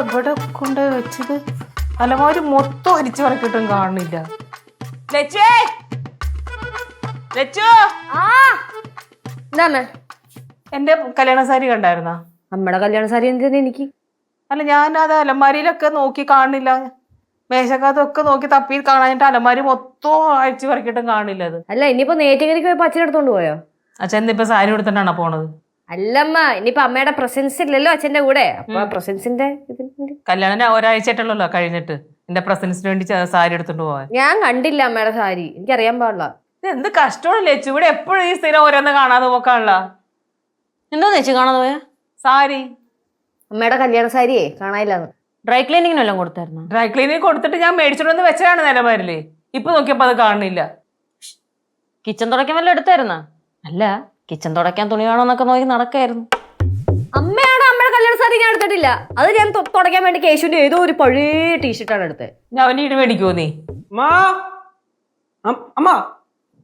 എവിടെ കൊണ്ട് വെച്ചത്? അലമാരി മൊത്തം അരിച്ചു പറക്കിട്ടും കാണുന്നില്ല. ലച്ചേ! ലച്ചു! ആ എന്താണ് എന്റെ കല്യാണ സാരി കണ്ടായിരുന്ന? നമ്മുടെ കല്യാണ സാരി എന്തിനാ എനിക്ക്? അല്ല ഞാൻ അത് അലമാരിയിലൊക്കെ നോക്കി കാണുന്നില്ല. മേശക്കകത്തൊക്കെ നോക്കി തപ്പി കാണാനിട്ട് അലമാരി മൊത്തം അഴിച്ചു പറിക്കിട്ടും കാണില്ല അത്. അല്ല ഇനിയിപ്പോ നേറ്റിക്കരിക്ക് പോയപ്പോ അച്ഛനെടുത്തോണ്ട് പോയോ? അച്ഛൻ ഇപ്പൊ സാരി എടുത്തിട്ടാണോ പോണത്? അല്ലമ്മ ഇനിയിപ്പോ അമ്മയുടെ പ്രസൻസ് ഇല്ലല്ലോ അച്ഛന്റെ കൂടെ. അപ്പൊ പ്രസൻസിന്റെ കല്യാണം ഒരാഴ്ചയായിട്ടുള്ളല്ലോ കഴിഞ്ഞിട്ട്. എന്റെ പ്രസൻസിന് വേണ്ടി സാരി എടുത്തോണ്ട് പോവാൻ. ഞാൻ കണ്ടില്ല അമ്മയുടെ സാരി. എനിക്കറിയാൻ പാടില്ല. ഇത് എന്ത് കഷ്ടമാണല്ലേ ഇവിടെ എപ്പോഴും ഈ സ്ഥിരം ഓരോന്ന് കാണാതെ പോക്കാണല്ല എന്താ ചേച്ചി കാണാതെ പോയാ? സാരി. അമ്മയുടെ കല്യാണ സാരിയേ കാണാനില്ലാന്ന്. ഡ്രൈ ക്ലീനിങ്ങിന് എല്ലാം കൊടുത്തായിരുന്നു? ഡ്രൈ ക്ലീനിങ് കൊടുത്തിട്ട് ഞാൻ മേടിച്ചോണ്ട് വന്ന് വെച്ചതാണ് നിലമാരില്ലേ ഇപ്പൊ നോക്കിയപ്പോ അത് കാണുന്നില്ല. കിച്ചൺ തുടക്കം വല്ലതും എടുത്തായിരുന്ന? അല്ല. കിച്ചൺ തുടയ്ക്കാൻ തുണി വേണോ എന്നൊക്കെ നോക്കി നടക്കായിരുന്നു. അമ്മയാണ് അമ്മയുടെ കല്യാണ സാരി ഞാൻ എടുത്തിട്ടില്ല. അത് ഞാൻ തൊ- തുടയ്ക്കാൻ വേണ്ടി കേശുവിന്റെ ഏതോ ഒരു പഴയ ടീഷർട്ടാണ് എടുത്തത്. ഞാൻ അവന്റെ ഇടി മേടിക്കുമോ നീ. അമ്മാ അം- അമ്മ.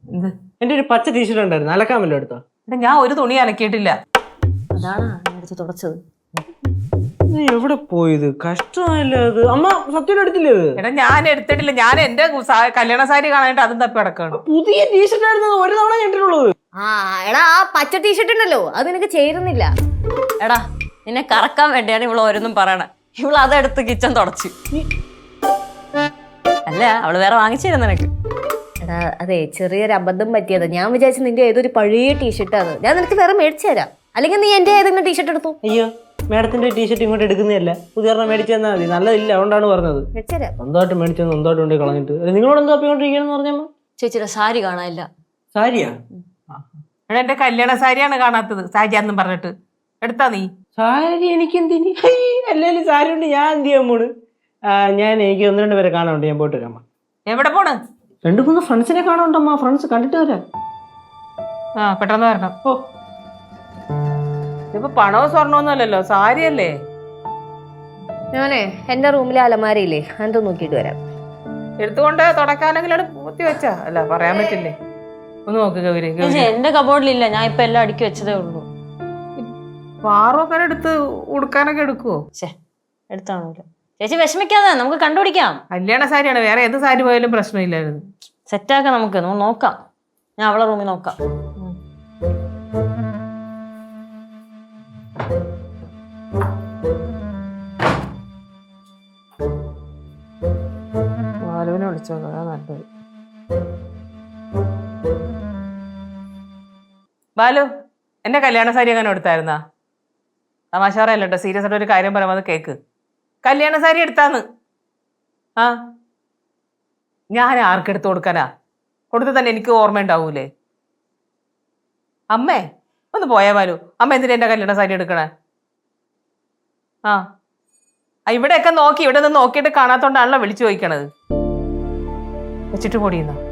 എന്ത്? എന്റെ ഒരു പച്ച ടീഷർട്ട് ഉണ്ടായിരുന്നു. അലക്കാൻ വല്ലതും എടുത്തോ? എടാ, ഞാൻ ഒരു തുണി അലക്കിയിട്ടില്ല. അതാണ് എടുത്ത് തുടച്ചത്? ഇത് എവിടെ പോയത്? കഷ്ടമായില്ലേ അത്. അമ്മ സത്യം എടുത്തില്ലേ എടാ ഞാൻ എടുത്തിട്ടില്ല. ഞാൻ എന്റെ സാ- കല്യാണ സാരി കാണാനായിട്ട് അതും തപ്പി കിടക്കാണ്. പുതിയ ടീഷർട്ട് ആയിരുന്നു ഒരു തവണ കണ്ടിട്ടുള്ളത്. ആ എടാ ആ പച്ച ടീഷർട്ട് ഉണ്ടല്ലോ. അത് നിനക്ക് ചേരുന്നില്ല. എടാ നിന്നെ കറക്കാൻ വേണ്ടിയാണ് ഇവൾ ഓരോന്നും പറയണേ. ഇവൾ അതെടുത്ത് കിച്ചൺ തുടച്ചു. അല്ല അവൾ വേറെ വാങ്ങിച്ചിരുന്നു നിനക്ക്. എടാ അതെ ചെറിയൊരു അബദ്ധം പറ്റിയത്. ഞാൻ വിചാരിച്ചു നിന്റെ ഏതൊരു പഴയ ടീഷർട്ടാണ് ഞാൻ നിനക്ക് വേറെ മേടിച്ചു തരാം. അല്ലെങ്കിൽ നീ എന്റെ ഏതെങ്കിലും ടീഷർട്ട് എടുത്തു? അയ്യോ മാഡത്തിന്റെ ടീഷർട്ട് ഇങ്ങോട്ട് എടുക്കുന്നതല്ല. പുതിയ ഒരെണ്ണം മേടിച്ചു തന്നാൽ മതി. നല്ലതില്ല അതുകൊണ്ടാണ് പറഞ്ഞത്. സ്വന്തമായിട്ട് മേടിച്ചു തന്നു സ്വന്തമായിട്ട് ഉണ്ടെങ്കിൽ കളഞ്ഞിട്ട്. അല്ല, നിങ്ങളോട് എന്താ തപ്പിക്കൊണ്ടിരിക്കണെന്ന് പറഞ്ഞാൽ ചേച്ചിയുടെ സാരി കാണാനില്ല. സാരിയാ? എടാ എന്റെ കല്യാണ സാരിയാണ് കാണാത്തത്. സാരിയാന്നും പറഞ്ഞിട്ട്. എടുത്താ നീ? സാരി എനിക്ക് എന്തിനി അല്ലെങ്കിൽ സാരി ഉണ്ട് ഞാൻ എന്ത് ചെയ്യാൻ പോണ്? ആ, ഞാൻ എനിക്ക് ഒന്ന് രണ്ട് പേരെ കാണാനുണ്ട്. ഞാൻ പോയിട്ട് വരാം അമ്മ. എവിടെ പോണ്? രണ്ട് മൂന്ന് ഫ്രണ്ട്സിനെ കാണാനുണ്ടമ്മ ഫ്രണ്ട്സ് കണ്ടിട്ട് വരാം. ആ പെട്ടെന്ന് വരണം. ഓ. ഇപ്പൊ പണവും സ്വർണമൊന്നും അല്ലല്ലോ സാരിയല്ലേ? ഞാനേ എന്റെ റൂമിലെ അലമാരയില്ലേ അതിന്റെ നോക്കിയിട്ട് വരാം. എടുത്തുകൊണ്ട് തുടക്കാനെങ്കിലും പൂത്തി വെച്ചാ. അല്ല പറയാൻ പറ്റില്ലേ? ഒന്ന് നോക്ക് ഗൗരി ചേച്ചി എന്റെ കബോർഡിലില്ല ഞാൻ ഇപ്പൊ എല്ലാം അടുക്കി വെച്ചതേ ഉള്ളൂ. പാറൊക്കെ എടുത്ത് ഉടുക്കാനൊക്കെ എടുക്കുവോ? എടുത്താണല്ലോ. ചേച്ചി വിഷമിക്കാതെ നമുക്ക് കണ്ടുപിടിക്കാം. കല്യാണ സാരിയാണ് വേറെ ഏത് സാരി പോയാലും പ്രശ്നമില്ലായിരുന്നു. സെറ്റാക്കാം നമുക്ക് നമുക്ക് നോക്കാം. ഞാൻ അവളെ റൂമിൽ നോക്കാം. ബാലുവിനെ വിളിച്ചു നോക്കാം നല്ലത്. ബാലു എന്റെ കല്യാണ സാരി അങ്ങനെ എടുത്തായിരുന്നാ? തമാശ പറയല്ലോ കേട്ടോ സീരിയസ് ആയിട്ട് ഒരു കാര്യം പറയുമ്പോൾ കേക്ക്. കല്യാണ സാരി എടുത്താന്ന്. ആ? ഞാൻ ആർക്കെടുത്ത് കൊടുക്കാനാ? കൊടുത്ത് തന്നെ എനിക്ക് ഓർമ്മ ഉണ്ടാവൂലേ അമ്മേ ഒന്ന് പോയാ ബാലു അമ്മ എന്തിനാ എന്റെ കല്യാണ സാരി എടുക്കണേ? ആ. ആ, ഇവിടെയൊക്കെ നോക്കി ഇവിടെ നിന്ന് നോക്കിയിട്ട് കാണാത്തോണ്ടാണല്ലോ വിളിച്ചു ചോദിക്കണത്. വെച്ചിട്ട് പൊടിയുന്ന?